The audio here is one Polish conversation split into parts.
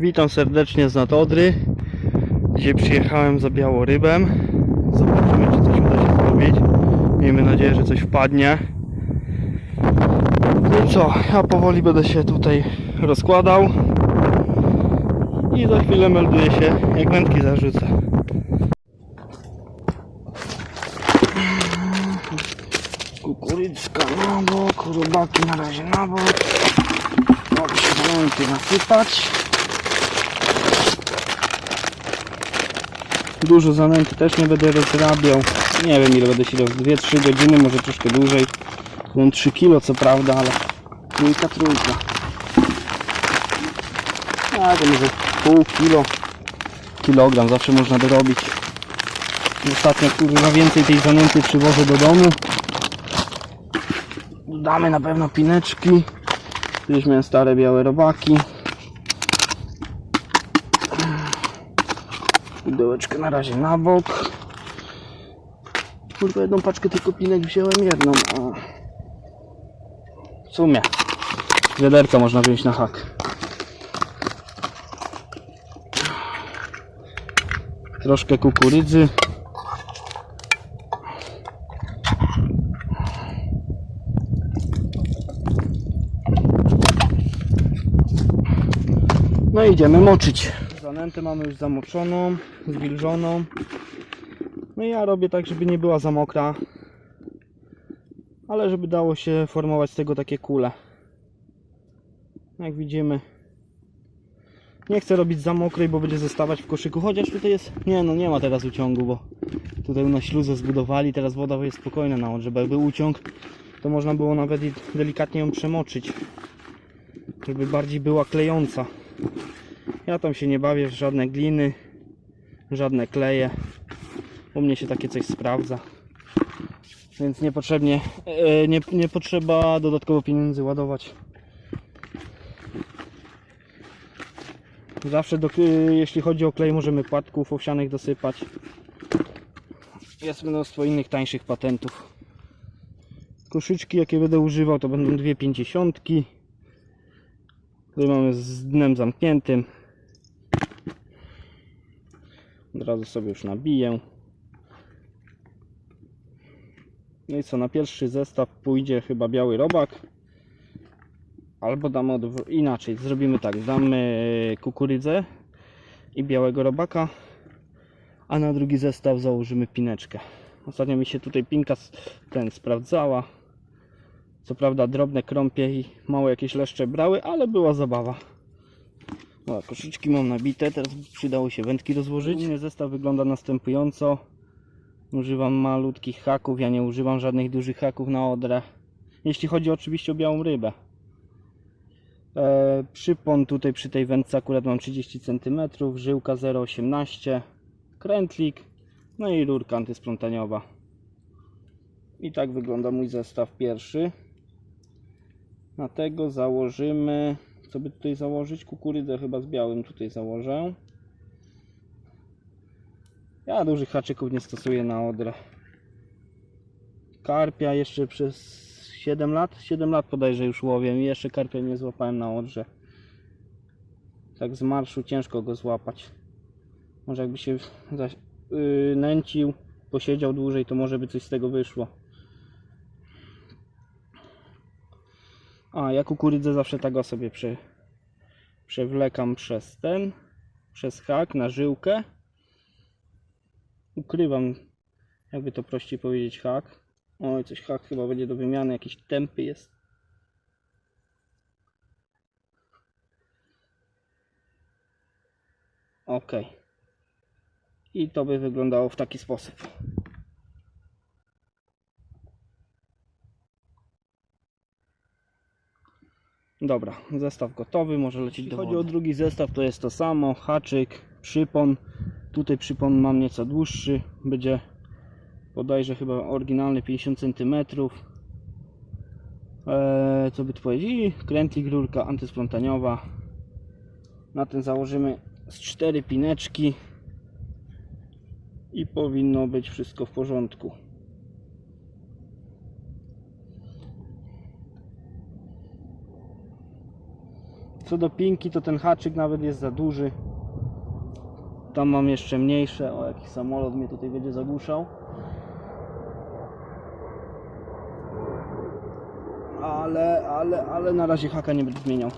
Witam serdecznie z Natodry. Dzisiaj przyjechałem za białorybem. Zobaczymy, czy coś uda się zrobić. Miejmy nadzieję, że coś wpadnie. No co? Ja powoli będę się tutaj rozkładał. I za chwilę melduję się, jak wędki zarzucę. Kukurydzka na bok, robaki na razie na bok. Mogę się wędki nasypać. Dużo zanęty też nie będę rozrabiał. Nie wiem ile będę siedział, 2-3 godziny, może troszkę dłużej. Mam 3 kilo co prawda, ale trójka, trójka. A to może pół kilo, kilogram zawsze można dorobić. Ostatnio kurwa więcej tej zanęty przywożę do domu. Damy na pewno pineczki. Gdzieś miałem stare białe robaki. Pudełeczkę na razie na bok. Kurwa jedną paczkę tylko pinek wziąłem jedną. A... W sumie. Wiaderka można wziąć na hak. Troszkę kukurydzy. No i idziemy moczyć. Zanętę mamy już zamoczoną, zwilżoną. No i ja robię tak, żeby nie była za mokra. Ale żeby dało się formować z tego takie kule. Jak widzimy. Nie chcę robić za mokrej, bo będzie zostawać w koszyku. Chociaż tutaj jest... Nie no, nie ma teraz uciągu, bo tutaj u nas śluzę zbudowali. Teraz woda jest spokojna na odrze. Bo jakby uciąg, to można było nawet delikatnie ją przemoczyć. Żeby bardziej była klejąca. Ja tam się nie bawię w żadne gliny, żadne kleje. U mnie się takie coś sprawdza. Więc niepotrzebnie, e, nie, nie potrzeba dodatkowo pieniędzy ładować. Zawsze, do, e, jeśli chodzi o klej, możemy płatków owsianych dosypać. Jest mnóstwo innych tańszych patentów. Koszyczki, jakie będę używał, to będą dwie pięćdziesiątki. Tutaj mamy z dnem zamkniętym. Od razu sobie już nabiję. No i co, na pierwszy zestaw pójdzie chyba biały robak. Albo damy inaczej, zrobimy tak, damy kukurydzę i białego robaka, a na drugi zestaw założymy pineczkę. Ostatnio mi się tutaj pinka ten sprawdzała. Co prawda drobne krąpie i małe jakieś leszcze brały, ale była zabawa. No, koszyczki mam nabite, teraz przydało się wędki rozłożyć. Mnie zestaw wygląda następująco. Używam malutkich haków, ja nie używam żadnych dużych haków na odrę. Jeśli chodzi oczywiście o białą rybę. E, przypon tutaj przy tej wędce akurat mam 30 cm, żyłka 0,18 krętlik, no i rurka antysplątaniowa. I tak wygląda mój zestaw pierwszy. Na tego założymy, co by tutaj założyć? Kukurydzę chyba z białym tutaj założę. Ja dużych haczyków nie stosuję na odrę. Karpia jeszcze przez 7 lat, 7 lat podejrzę już łowię i jeszcze karpia nie złapałem na odrze. Tak z marszu ciężko go złapać. Może jakby się zaś, yy, nęcił, posiedział dłużej, to może by coś z tego wyszło. A, ja kukurydzę zawsze tak o sobie prze, przewlekam przez ten, przez hak na żyłkę. Ukrywam, jakby to prościej powiedzieć, hak. Oj, coś hak chyba będzie do wymiany, jakiś tępy jest. Ok. I to by wyglądało w taki sposób. Dobra, zestaw gotowy, może lecieć Jeśli do chodzi chodzi o drugi zestaw, to jest to samo, haczyk, przypon. Tutaj przypon mam nieco dłuższy, będzie bodajże chyba oryginalny 50 cm. Eee, co by tu powiedzieć? I krętlik, rurka antysplątaniowa. Na ten założymy z cztery pineczki i powinno być wszystko w porządku. Co do pinki, to ten haczyk nawet jest za duży. Tam mam jeszcze mniejsze. O, jakiś samolot mnie tutaj będzie zagłuszał. Ale, ale, ale na razie haka nie będę zmieniał.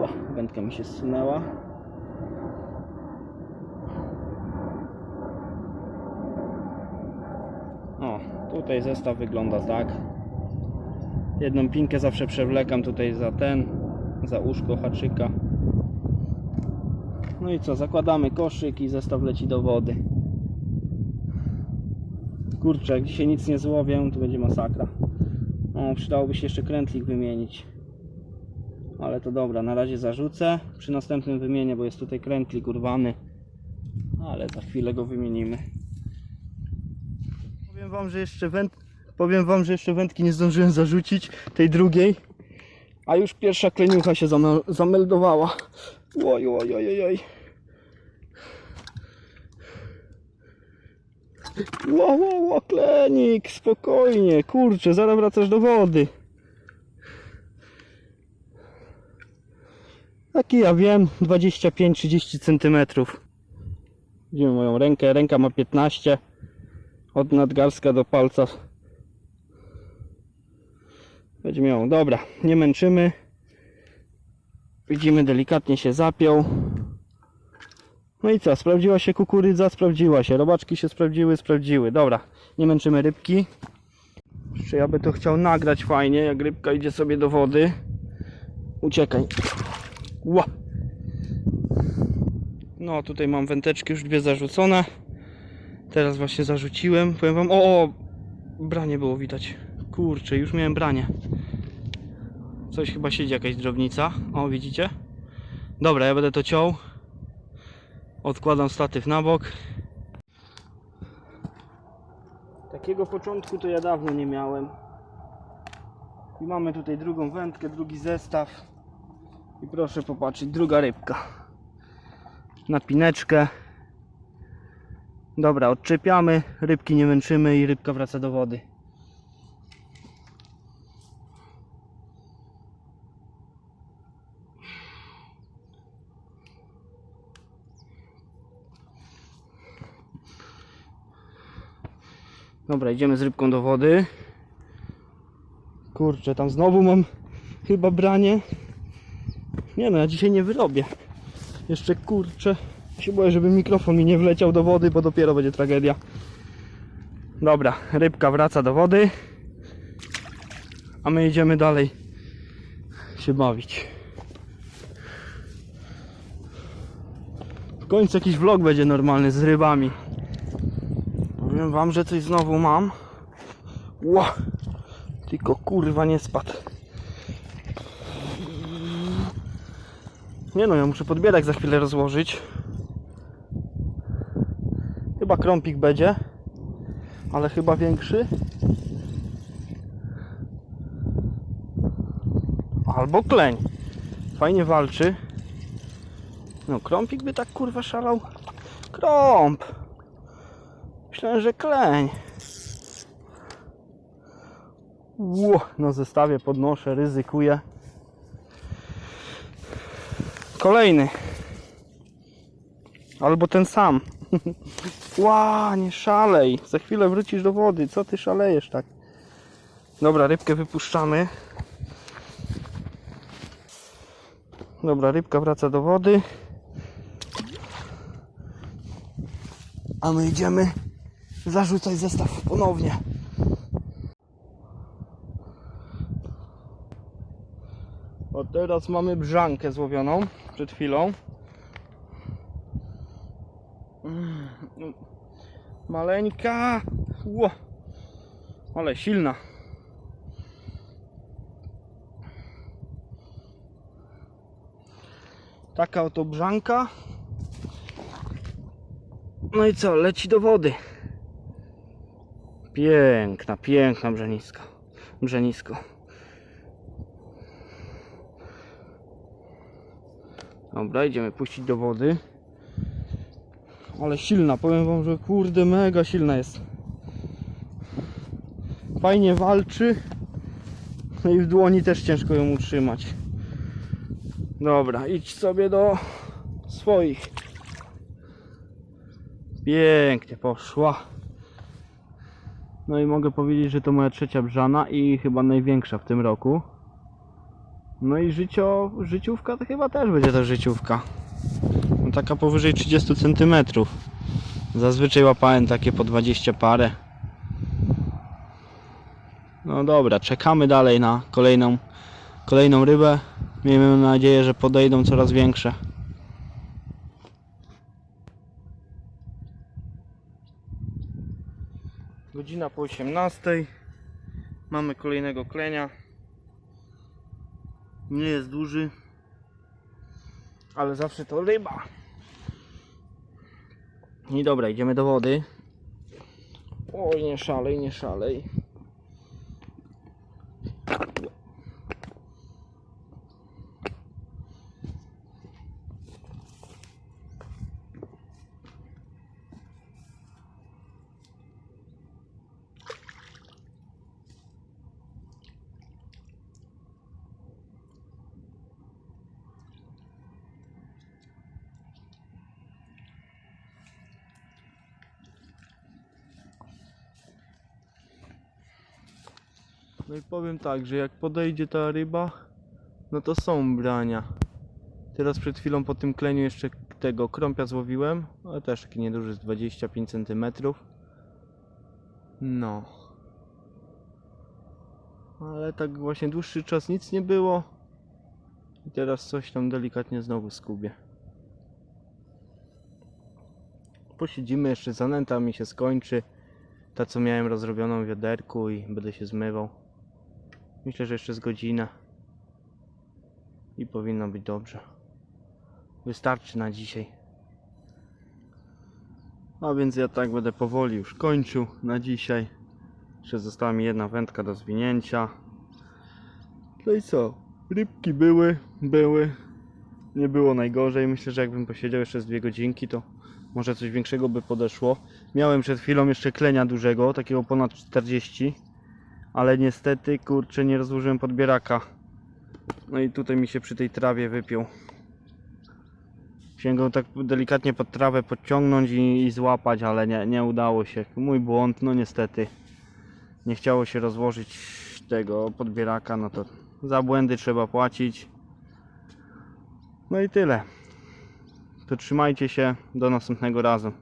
Ła, wędka mi się zsunęła. O, tutaj zestaw wygląda tak. Jedną pinkę zawsze przewlekam tutaj za ten, za uszko haczyka. No i co, zakładamy koszyk i zestaw leci do wody. Kurczę, jak dzisiaj nic nie złowię, to będzie masakra. O, przydałoby się jeszcze krętlik wymienić. Ale to dobra, na razie zarzucę. Przy następnym wymienię, bo jest tutaj krętlik urwany. Ale za chwilę go wymienimy. Powiem wam, że jeszcze węd... Powiem wam, że jeszcze wędki nie zdążyłem zarzucić, tej drugiej. A już pierwsza kleniucha się zamel... zameldowała. Oj, oj, oj, oj. Ło, ło, ło, klenik, spokojnie, kurczę, zaraz wracasz do wody. Taki ja wiem, 25-30 cm. Widzimy moją rękę, ręka ma 15 od nadgarstka do palca. Będzie miał, dobra, nie męczymy. Widzimy, delikatnie się zapiął. No i co, sprawdziła się kukurydza? Sprawdziła się. Robaczki się sprawdziły? Sprawdziły. Dobra, nie męczymy rybki. Jeszcze ja by to chciał nagrać fajnie, jak rybka idzie sobie do wody. Uciekaj. Ła. No, tutaj mam wędeczki już dwie zarzucone. Teraz właśnie zarzuciłem. Powiem wam, o, o, branie było widać. Kurczę, już miałem branie. Coś chyba siedzi jakaś drobnica. O, widzicie? Dobra, ja będę to ciął. Odkładam statyw na bok. Takiego początku to ja dawno nie miałem. I mamy tutaj drugą wędkę, drugi zestaw. I proszę popatrzeć, druga rybka. Na pineczkę. Dobra, odczepiamy, rybki nie męczymy i rybka wraca do wody. Dobra, idziemy z rybką do wody. Kurczę, tam znowu mam chyba branie. Nie no, ja dzisiaj nie wyrobię. Jeszcze kurczę. Się boję, żeby mikrofon mi nie wleciał do wody, bo dopiero będzie tragedia. Dobra, rybka wraca do wody. A my idziemy dalej się bawić. W końcu jakiś vlog będzie normalny z rybami. Powiem wam, że coś znowu mam. Ła! Tylko kurwa nie spadł. Nie no, ja muszę podbierak za chwilę rozłożyć. Chyba krąpik będzie. Ale chyba większy. Albo kleń. Fajnie walczy. No krąpik by tak kurwa szalał. Krąp! Myślałem, że kleń. Ło, na zestawie podnoszę, ryzykuję. Kolejny. Albo ten sam. Ła, nie szalej. Za chwilę wrócisz do wody. Co ty szalejesz tak? Dobra, rybkę wypuszczamy. Dobra, rybka wraca do wody. A my idziemy zarzucać zestaw ponownie. O teraz mamy brzankę złowioną przed chwilą. Mm, Maleńka. Ło. Ale silna. Taka oto brzanka. No i co, leci do wody. Piękna, piękna brzeniska. Brzenisko. Dobra, idziemy puścić do wody. Ale silna, powiem wam, że kurde mega silna jest. Fajnie walczy. No i w dłoni też ciężko ją utrzymać. Dobra, idź sobie do swoich. Pięknie poszła. No i mogę powiedzieć, że to moja trzecia brzana i chyba największa w tym roku. No i życio, życiówka to chyba też będzie ta życiówka. No taka powyżej 30 cm. Zazwyczaj łapałem takie po 20 parę. No dobra, czekamy dalej na kolejną, kolejną rybę. Miejmy nadzieję, że podejdą coraz większe. Godzina po 18. Mamy kolejnego klenia. Nie jest duży, ale zawsze to ryba. I dobra, idziemy do wody. Oj, nie szalej, nie szalej. No i powiem tak, że jak podejdzie ta ryba, no to są brania. Teraz przed chwilą po tym kleniu jeszcze tego krąpia złowiłem, ale też taki nieduży z 25 cm. No. Ale tak właśnie dłuższy czas nic nie było. I teraz coś tam delikatnie znowu skubie. Posiedzimy jeszcze, zanęta mi się skończy. Ta co miałem rozrobioną w wiaderku i będę się zmywał. Myślę, że jeszcze z godzinę. I powinno być dobrze. Wystarczy na dzisiaj. A więc ja tak będę powoli już kończył na dzisiaj. Jeszcze została mi jedna wędka do zwinięcia. No i co? Rybki były, były. Nie było najgorzej. Myślę, że jakbym posiedział jeszcze z dwie godzinki, to może coś większego by podeszło. Miałem przed chwilą jeszcze klenia dużego, takiego ponad 40 ale niestety kurczę nie rozłożyłem podbieraka. No i tutaj mi się przy tej trawie wypiął. Chciałem go tak delikatnie pod trawę podciągnąć i, i złapać, ale nie, nie udało się. Mój błąd, no niestety. Nie chciało się rozłożyć tego podbieraka, no to za błędy trzeba płacić. No i tyle. To trzymajcie się, do następnego razu